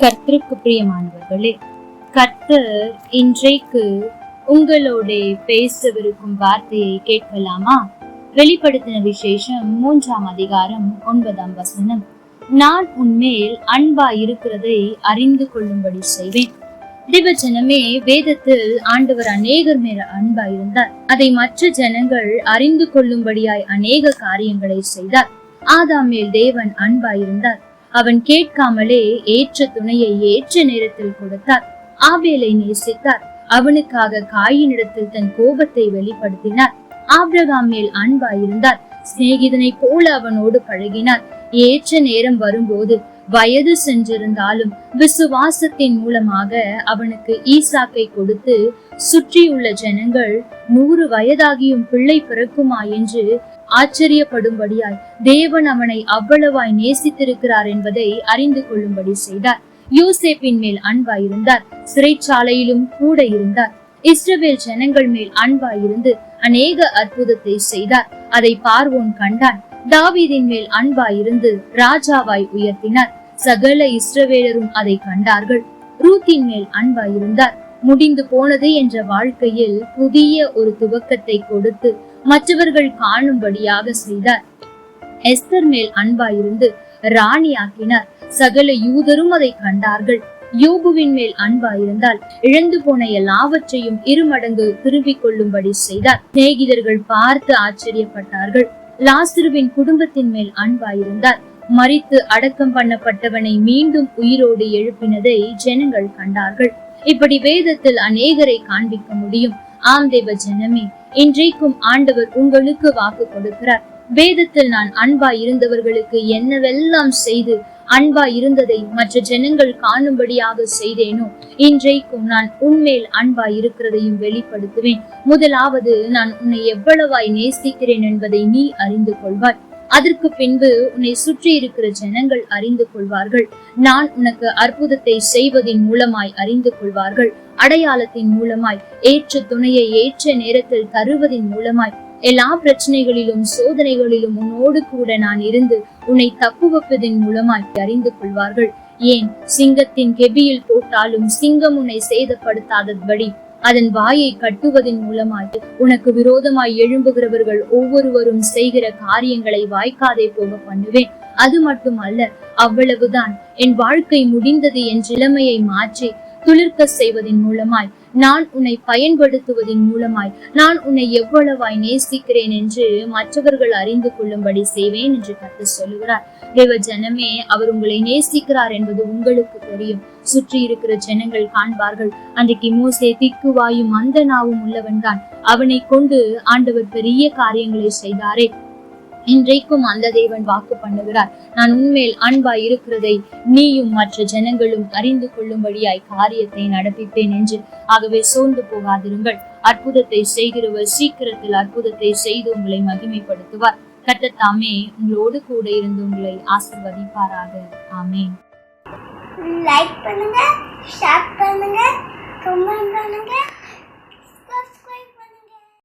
கர்த்தருக்கு பிரியமானவர்களே கர்த்தர் இன்றைக்கு உங்களோட பேசவிருக்கும் வார்த்தையை கேட்கலாமா? வெளிப்படுத்தின விசேஷம் மூன்றாம் அதிகாரம் ஒன்பதாம் வசனம். நான் உன்மேல் அன்பா இருக்கிறதை அறிந்து கொள்ளும்படி செய்வேன். திவஜனமே வேதத்தில் ஆண்டவர் அநேகர் மேல் அன்பா இருந்தார் அதை மற்ற ஜனங்கள் அறிந்து கொள்ளும்படியாய் அநேக காரியங்களை செய்தார். ஆதாம் மேல் தேவன் அன்பா இருந்தார் அவன் கேட்காமலே ஏற்ற துணையை ஏற்ற நேரத்தில் கொடுத்தார். ஆபேலை நேசித்தார். அவனுக்காக காயினிடத்தில் தன் கோபத்தை வெளிப்படுத்தினார். ஆப்ரகாம் மேல் அன்பாயிருந்தார். சிநேகிதனை போல அவனோடு பழகினார். ஏற்ற நேரம் வரும்போது வயது சென்றிருந்தாலும் விசுவாசத்தின் மூலமாக அவனுக்கு ஈசாக்கை கொடுத்து சுற்றியுள்ள ஜனங்கள் நூறு வயதாகியும் பிள்ளை பிறக்குமா? என்று ஆச்சரியப்படும்படியாய் தேவன் அவனை அவ்வளவாய் நேசித்திருக்கிறார் என்பதை அறிந்து கொள்ளும்படி செய்தார். யூசேப்பின் மேல் அன்பாயிருந்தார். சிறைச்சாலையிலும் கூட இருந்தார். இஸ்ரவேல் ஜனங்கள் மேல் அன்பாயிருந்து அநேக அற்புதத்தை செய்தார். அதை பார்வோன் கண்டான். தாவீதின் மேல் அன்பாயிருந்து ராஜாவாய் உயர்த்தினார். சகல இஸ்ரவேலரும் அதை கண்டார்கள். ரூத்தின் மேல் அன்பாயிருந்தார். முடிந்து போனது என்ற வாழ்க்கையில் புதிய ஒரு துவக்கத்தை கொடுத்து மற்றவர்கள் காணும்படியாக செய்தார். எஸ்தர் மேல் அன்பாயிருந்து ராணி ஆக்கினார் சகல யூதரும் அதை கண்டார்கள். யோபுவின் மேல் அன்பாயிருந்தால் இழந்து போன எல்லாவற்றையும் இருமடங்கு திரும்பிக் கொள்ளும்படி செய்தார். சிநேகிதர்கள் பார்த்து ஆச்சரியப்பட்டார்கள். லாசிருவின் குடும்பத்தின் மேல் அன்பாயிருந்தார். மறித்து அடக்கம் பண்ணப்பட்டவனை மீண்டும் உயிரோடு எழுப்பினதை ஜனங்கள் கண்டார்கள். இப்படி வேதத்தில் அநேகரை காண்பிக்க முடியும். ஆம் தேவ ஜனமே இன்றைக்கும் ஆண்டவர் உங்களுக்கு வாக்கு கொடுக்கிறார். வேதத்தில் நான் அன்பா இருந்தவர்களுக்கு என்னவெல்லாம் செய்து அன்பா இருந்ததை மற்ற ஜனங்கள் காணும்படியாக செய்தேனோ இன்றைக்கும் நான் உன்மேல் அன்பா இருக்கிறதையும் வெளிப்படுத்துவேன். முதலாவது நான் உன்னை எவ்வளவாய் நேசிக்கிறேன் என்பதை நீ அறிந்து கொள்வாய். அதற்கு பின்பு உன்னை சுற்றி இருக்கிற ஜனங்கள் அறிந்து கொள்வார்கள். நான் உனக்கு அற்புதத்தை செய்வதின் மூலமாய் அறிந்து கொள்வார்கள். அடையாளத்தின் மூலமாய் ஏற்ற துணையை ஏற்ற நேரத்தில் தருவதின் மூலமாய் எல்லா பிரச்சனைகளிலும் சோதனைகளிலும் உன்னோடு கூட நான் இருந்து உன்னை தப்புவப்பதின் மூலமாய் அறிந்து கொள்வார்கள். ஏன்? சிங்கத்தின் கெபியில் போட்டாலும் சிங்கம் உன்னை சேதப்படுத்தாதபடி. அதன் வாயை கட்டுவதன் மூலமாய் உனக்கு விரோதமாய் எழும்புகிறவர்கள் ஒவ்வொருவரும் செய்கிற காரியங்களை வாய்க்காதே போக பண்ணுவேன். அது மட்டுமல்ல அவ்வளவுதான். என் வாழ்க்கை முடிந்தது என் நிலைமையை மாற்றி துளிர்க்க செய்வதன் மூலமாய் நான் உன்னை பயன்படுத்துவதன் மூலமாய் நான் உன்னை எவ்வளவாய் நேசிக்கிறேன் என்று மற்றவர்கள் அறிந்து கொள்ளும்படி செய்வேன் என்று கத்து சொல்லுகிறார். தேவ ஜனமே அவர் உங்களை நேசிக்கிறார் என்பது உங்களுக்கு தெரியும். சுற்றி இருக்கிற ஜனங்கள் காண்பார்கள் அன்றைக்கு மோசே திக்குவாயும் அந்த நாவும் உள்ளவன்தான். அவனை கொண்டு ஆண்டவர் பெரிய காரியங்களை செய்தாரே. இன்றைக்கும் அந்த தேவன் வாக்கு பண்ணுகிறார். நான் உண்மையில் அன்பா இருக்கிறதை நீயும் மற்ற ஜனங்களும் அறிந்து கொள்ளும்படியாய் காரியத்தை நடப்பிப்பேன் என்று ஆகவே சோர்ந்து போகாதிருங்கள். அற்புதத்தை செய்கிறவர் சீக்கிரத்தில் அற்புதத்தை செய்து உங்களை மகிமைப்படுத்துவார். கட்டத்தாமே உங்களோடு கூட இருந்து உங்களை ஆசிர்வதிப்பாராக. ஆமே லைக் பண்ணுங்க ஷேர் பண்ணுங்க கமெண்ட் பண்ணுங்க.